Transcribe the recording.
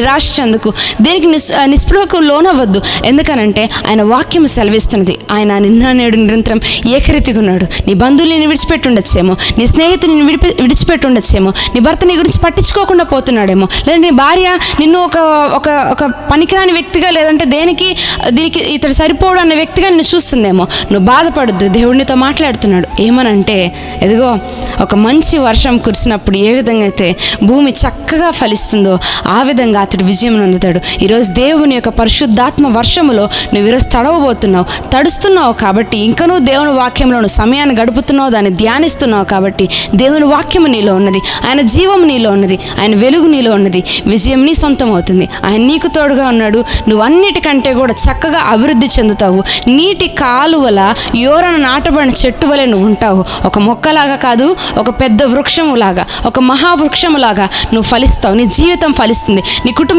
నిరాశ చెందుకు. దేనికి నిస్ నిస్పృహకు లోనవ్వద్దు. ఎందుకనంటే ఆయన వాక్యం సెలవిస్తున్నది. ఆయన నిన్న నేడు నిరంతరం ఏకరీతిగా ఉన్నాడు నీ బంధువులు నేను విడిచిపెట్టుండొచ్చేమో. నీ స్నేహితులు నేను విడిపి విడిచిపెట్టుండొచ్చేమో. నీ భర్త నీ గురించి పట్టించుకోకుండా పోతున్నాడేమో. లేదా నీ భార్య నిన్ను ఒక ఒక ఒక పనికిరాని వ్యక్తిగా లేదంటే దేనికి దీనికి ఇతడు సరిపోడు అన్న వ్యక్తిగా నిన్ను చూస్తుందేమో. నువ్వు బాధపడద్దు. దేవుడినితో మాట్లాడుతున్నాడు. ఏమనంటే ఎదిగో ఒక మంచి వర్షం కురిసినప్పుడు ఏ విధంగా అయితే భూమి చక్కగా ఫలిస్తుందో ఆ విధంగా అతడు విజయం నొందుతాడు. ఈరోజు దేవుని యొక్క పరిశుద్ధాత్మ వర్షములో నువ్వు ఈరోజు తడవబోతున్నావు తడుస్తున్నావు కాబట్టి ఇంకనూ నువ్వు దేవుని వాక్యంలో నువ్వు సమయాన్ని గడుపుతున్నావు దాన్ని ధ్యానిస్తున్నావు కాబట్టి దేవుని వాక్యము నీలో ఉన్నది ఆయన జీవం నీలో ఉన్నది ఆయన వెలుగు నీలో ఉన్నది విజయం నీ సొంతం అవుతుంది ఆయన నీకు తోడుగా ఉన్నాడు నువ్వు అన్నిటికంటే కూడా చక్కగా అభివృద్ధి చెందుతావు. నీటి కాలువల యోరన నాటబడిన చెట్టు వలె నువ్వు ఉంటావు. ఒక మొక్కలాగా కాదు ఒక పెద్ద వృక్షములాగా ఒక మహావృక్షములాగా నువ్వు ఫలిస్తావు. నీ జీవితం ఫలిస్తుంది. నీ